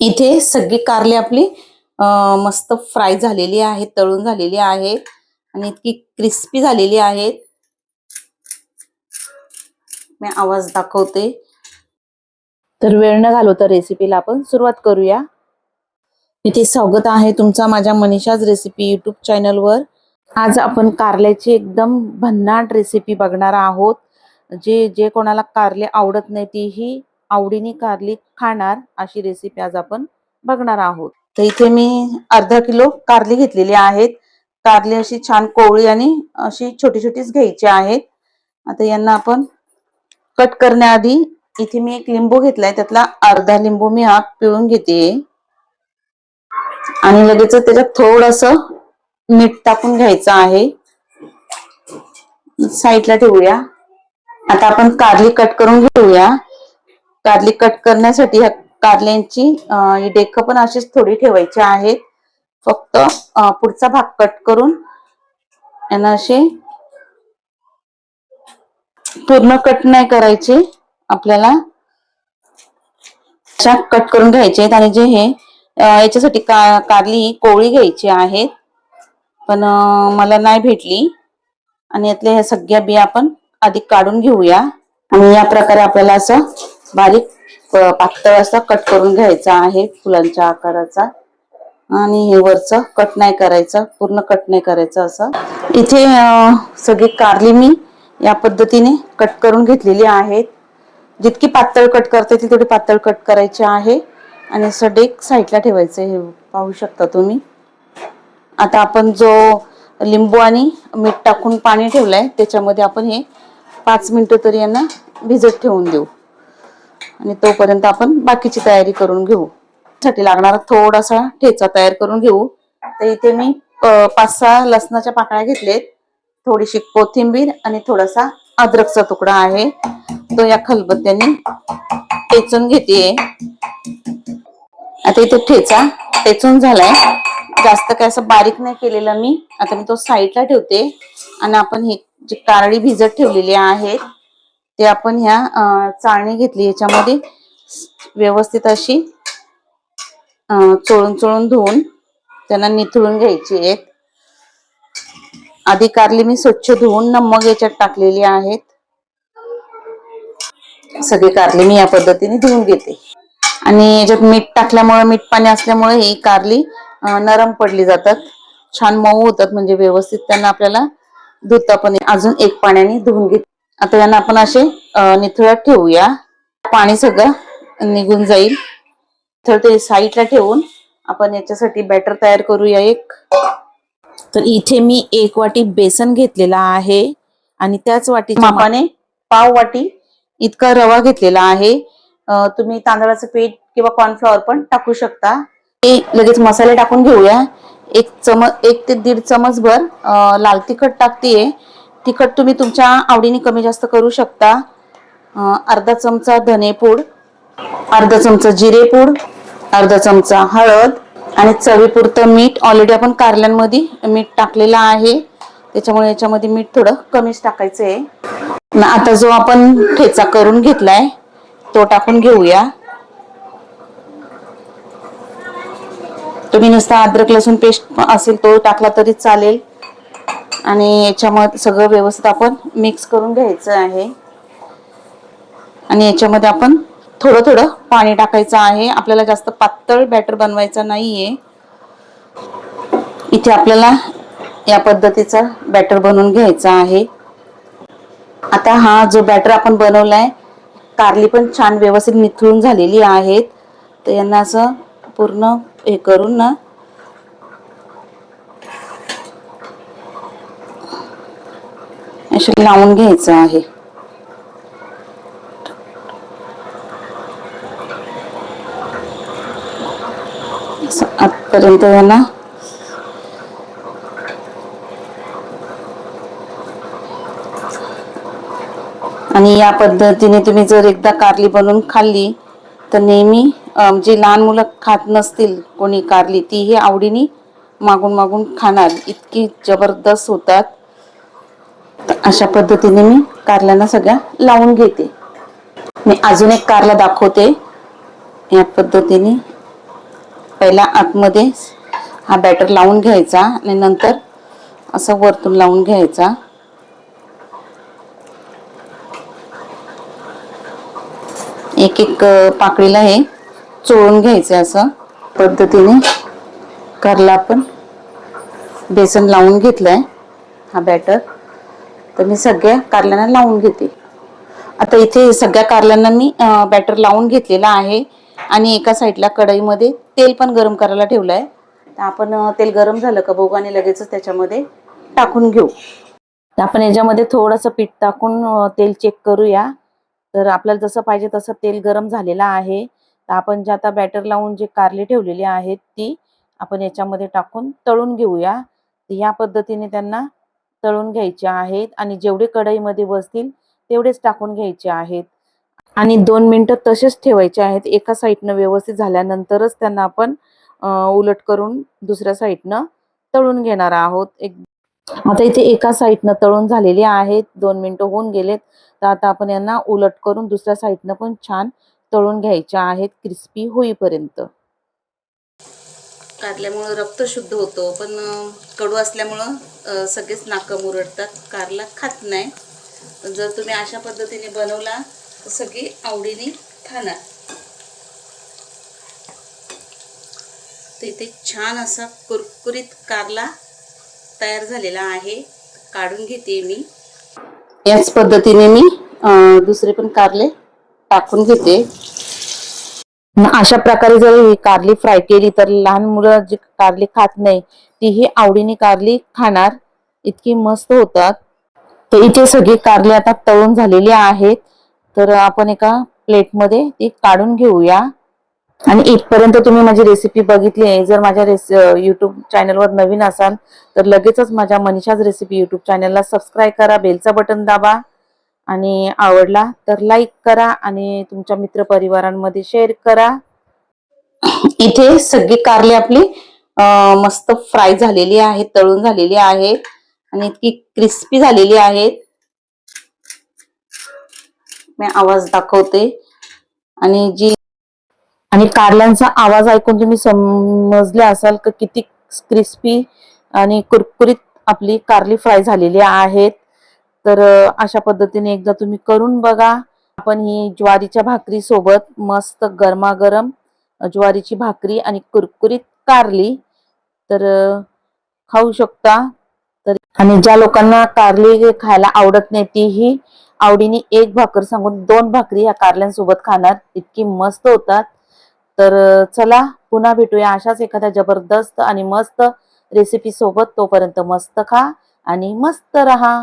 इथे सगळी कारले आपली मस्त फ्राय झालेली आहे तळून झालेली आहे आणि इतकी क्रिस्पी झालेली आहेत. मी आवाज दाखवते. तर वेळ न घालवता रेसिपीला आपण सुरुवात करूया. इथे स्वागत आहे तुमचा माझ्या मनीषाज रेसिपी युट्यूब चॅनलवर. आज आपण कारल्याची एकदम भन्नाट रेसिपी बघणार आहोत. जे जे कोणाला कारले आवडत नाही तीही आवडीने कारली खाणार अशी रेसिपी आज आपण बघणार आहोत. तर इथे मी अर्धा किलो कारली घेतलेली आहेत. कारली अशी छान कोवळी आणि अशी छोटी छोटीच घ्यायची आहेत. आता यांना आपण कट करण्याआधी इथे मी एक लिंबू घेतलाय. त्यातला अर्धा लिंबू मी हा पिळून घेते. आणि लगेच त्याच्यात थोडस मीठ टाकून घ्यायचं आहे. साईडला ठेवूया. आता आपण कारली कट करून घेऊया. कारली कट करण्यासाठी ह्या कारल्यांची डेख पण अशीच थोडी ठेवायची आहेत. फक्त पुढचा भाग कट करून यांना असे पूर्ण कट नाही करायचे. आपल्याला अशा कट करून घ्यायचे आहेत आणि जे हे याच्यासाठी का कारली कोळी कोवळी घ्यायची आहेत. पण मला नाही भेटली. आणि यातल्या ह्या सगळ्या बिया आपण आधी काढून घेऊया. आणि या प्रकारे आपल्याला असं बारीक पातळ असा कट करून घ्यायचा आहे फुलांच्या आकाराचा. आणि हे वरचं कट नाही करायचं पूर्ण कट नाही करायचं असं. इथे सगळी कारली मी या पद्धतीने कट करून घेतलेली आहेत. जितकी पातळ कट करते ती थोडी पातळ कट करायची आहे. आणि असं डेक साईडला ठेवायचं हे पाहू शकता तुम्ही. आता आपण जो लिंबू आणि मीठ टाकून पाणी ठेवलंय त्याच्यामध्ये आपण हे पाच मिनिटं तरी यांना भिजत ठेवून देऊ. आणि तोपर्यंत आपण बाकीची तयारी करून घेऊ. साठी लागणारा थोडासा ठेचा तयार करून घेऊ. तर इथे मी पाच सहा लसणाच्या पाकळ्या घेतलेत. थोडीशी कोथिंबीर आणि थोडासा अद्रकचा तुकडा आहे. तो या खलबत्त्याने टेचून घेते आता इथे ठेचा टेचून झालाय. जास्त काय असं बारीक नाही केलेलं मी. आता मी तो साईडला ठेवते. आणि आपण ही जी कारळी भिजत ठेवलेली आहेत ते आपण ह्या चाळणी घेतली. याच्यामध्ये व्यवस्थित अशी चोळून चोळून धुवून त्यांना निथळून घ्यायची आहेत आधी कारली मी स्वच्छ धुवून न मग याच्यात टाकलेली आहेत. सगळी कारली मी या पद्धतीने धुवून घेते. आणि याच्यात मीठ टाकल्यामुळे मीठ पाणी असल्यामुळे ही कारली नरम पडली जातात. छान मऊ होतात म्हणजे व्यवस्थित त्यांना आपल्याला धुता पण अजून एक पाण्याने धुवून घेत आता यांना आपण असे अं, निथळत ठेवूया. पाणी सगळं निघून जाईल. तर ते साईडला ठेवून आपण याच्यासाठी बॅटर तयार करूया एक. तर इथे मी एक वाटी बेसन घेतलेला आहे आणि त्याच वाटीच्या मापाने पाव वाटी इतका रवा घेतलेला आहे. तुम्ही तांदळाचं पीठ किंवा कॉर्नफ्लॉवर पण टाकू शकता. ते लगेच मसाले टाकून घेऊया. एक चमच एक ते दीड चमच भर अं, लाल तिखट टाकतेय. तिखट तुम्ही तुमच्या आवडीने कमी जास्त करू शकता. अर्धा चमचा धनेपूड अर्धा चमचा जिरेपूड अर्धा चमचा हळद आणि चवीपुरतं मीठ. ऑलरेडी आपण कारल्यांमध्ये मीठ टाकलेलं आहे. त्याच्यामुळे याच्यामध्ये मीठ थोडं कमीच टाकायचं आहे आता जो आपण ठेचा करून घेतलाय तो टाकून घेऊया. तुम्ही नुसता अद्रक लसूण पेस्ट असेल तो टाकला तरी चालेल. आणि याच्यामध्ये सगळं व्यवस्थित आपण मिक्स करून घ्यायचं आहे. आणि याच्यामध्ये आपण थोडं थोडं पाणी टाकायचं आहे. आपल्याला जास्त पातळ बॅटर बनवायचा नाहीये. इथे आपल्याला या पद्धतीचा बॅटर बनवून घ्यायचा आहे. आता हा जो बॅटर आपण बनवलाय कारली पण छान व्यवस्थित मिथळून झालेली आहेत. तर यांना असं पूर्ण हे करून ना असे लावून घ्यायचं आहे. आतपर्यंत याला आणि या पद्धतीने तुम्ही जर एकदा कारली बनवून खाल्ली तर नेहमी जे लहान मुलं खात नसतील कोणी कारली तीही आवडीने मागून मागून खाणार. इतकी जबरदस्त होतात. तर अशा पद्धतीने मी कारल्याना सगळ्या लावून घेते. मी अजून एक कारला दाखवते. या पद्धतीने पहिला आतमध्ये हा बॅटर लावून घ्यायचा आणि नंतर असं वरतून लावून घ्यायचा. एक एक पाकळीला हे चोळून घ्यायचं असं पद्धतीने. कारला आपण बेसन लावून घेतलंय हा बॅटर तर मी सगळ्या कारल्यांना लावून घेते. आता इथे सगळ्या कारल्यांना मी बॅटर लावून घेतलेला आहे आणि एका साईडला कढईमध्ये तेल पण गरम करायला ठेवलंय. तर आपण तेल गरम झालं का बघू आणि लगेचच त्याच्यामध्ये टाकून घेऊ. तर आपण याच्यामध्ये थोडंसं पीठ टाकून तेल चेक करूया. तर आपल्याला जसं पाहिजे तसं तेल गरम झालेलं आहे. तर आपण जे आता बॅटर लावून जे कारले ठेवलेली आहेत ती आपण याच्यामध्ये टाकून तळून घेऊया. या पद्धतीने त्यांना तळून घ्यायचे आहेत आणि जेवढे कढईमध्ये बसतील तेवढेच टाकून घ्यायचे आहेत. आणि दोन मिनटं तसेच ठेवायचे आहेत. एका साईडनं व्यवस्थित झाल्यानंतरच त्यांना आपण उलट करून दुसऱ्या साईडनं तळून घेणार आहोत. एक आता इथे एका साईडनं तळून झालेली आहेत. दोन मिनिटं होऊन गेलेत. तर आता आपण यांना उलट करून दुसऱ्या साईडनं पण छान तळून घ्यायच्या आहेत. क्रिस्पी होईपर्यंत. कारल्यामुळं रक्त शुद्ध होतो पण कडू असल्यामुळं सगळेच नाकं मुरडतात कारला खात नाही. जर तुम्ही अशा पद्धतीने बनवला तर सगळी आवडीने खाणार. तर इथे छान असा कुरकुरीत कारला तयार झालेला आहे. काढून घेते मी. याच पद्धतीने मी अं, दुसरे पण कारले टाकून घेते. अशा प्रकारे जर ही कारली फ्राय केली तर लहान मुलं जी कारली खात नाही तीही आवडीने कारली खाणार. इतकी मस्त होतात. तर इथे सगळी कारली आता तळून झालेली आहेत. तर आपण एका प्लेटमध्ये ती काढून घेऊया. आणि इथपर्यंत तुम्ही माझी रेसिपी बघितली आहे. जर माझ्या रेस युट्यूब चॅनलवर नवीन असाल तर लगेचच माझ्या मनीषाज रेसिपी युट्यूब चॅनलला सबस्क्राईब करा. बेलचा बटन दाबा. आणि आवडला तर लाईक करा आणि तुमच्या मित्रपरिवारांमध्ये शेअर करा. इथे सगळी कारली आपली मस्त फ्राय झालेली आहे तळून झालेली आहे आणि इतकी क्रिस्पी झालेली आहेत. मी आवाज दाखवते. आणि जी आणि कारल्यांचा आवाज ऐकून तुम्ही समजले असाल की किती क्रिस्पी आणि कुरकुरीत आपली कारली फ्राय झालेली आहेत. तर अशा पद्धतीने एकदा तुम्ही करून बघा. आपण ही ज्वारीच्या भाकरी सोबत मस्त गरमागरम ज्वारीची भाकरी आणि कुरकुरीत कारली. तर खाऊ शकता. तर आणि ज्या लोकांना कारली खायला आवडत नाही तीही आवडीने एक भाकर सांगून दोन भाकरी या कारल्यांसोबत खाणार. इतकी मस्त होतात. तर चला पुन्हा भेटूया अशाच एखाद्या जबरदस्त आणि मस्त रेसिपी सोबत. तोपर्यंत मस्त खा आणि मस्त रहा.